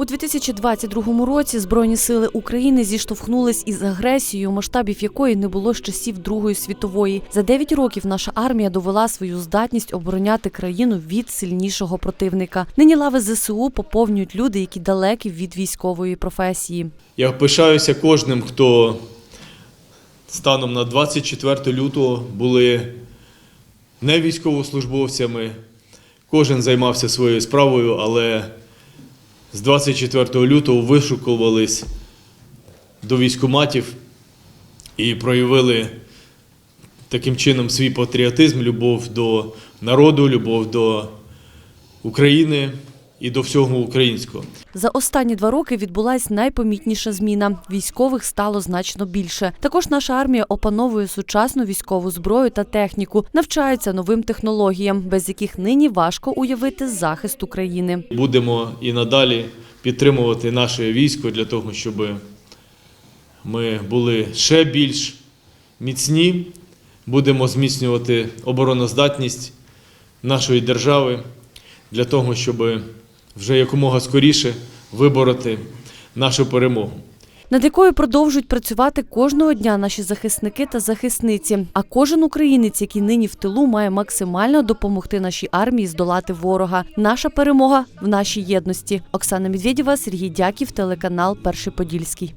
У 2022 році Збройні сили України зіштовхнулись із агресією, масштабів якої не було з часів Другої світової. За 9 років наша армія довела свою здатність обороняти країну від сильнішого противника. Нині лави ЗСУ поповнюють люди, які далекі від військової професії. Я пишаюся кожним, хто станом на 24 лютого були не військовослужбовцями. Кожен займався своєю справою, але з 24 лютого вишукувались до військоматів і проявили таким чином свій патріотизм, любов до народу, любов до України і до всього українського. За останні два роки відбулась найпомітніша зміна. Військових стало значно більше. Також наша армія опановує сучасну військову зброю та техніку, навчається новим технологіям, без яких нині важко уявити захист України. Будемо і надалі підтримувати наше військо для того, щоб ми були ще більш міцні. Будемо зміцнювати обороноздатність нашої держави для того, щоб вже якомога скоріше вибороти нашу перемогу. над якою продовжують працювати кожного дня наші захисники та захисниці. А кожен українець, який нині в тилу, має максимально допомогти нашій армії здолати ворога. Наша перемога в нашій єдності. Оксана Медведєва, Сергій Дяків, телеканал Перший Подільський.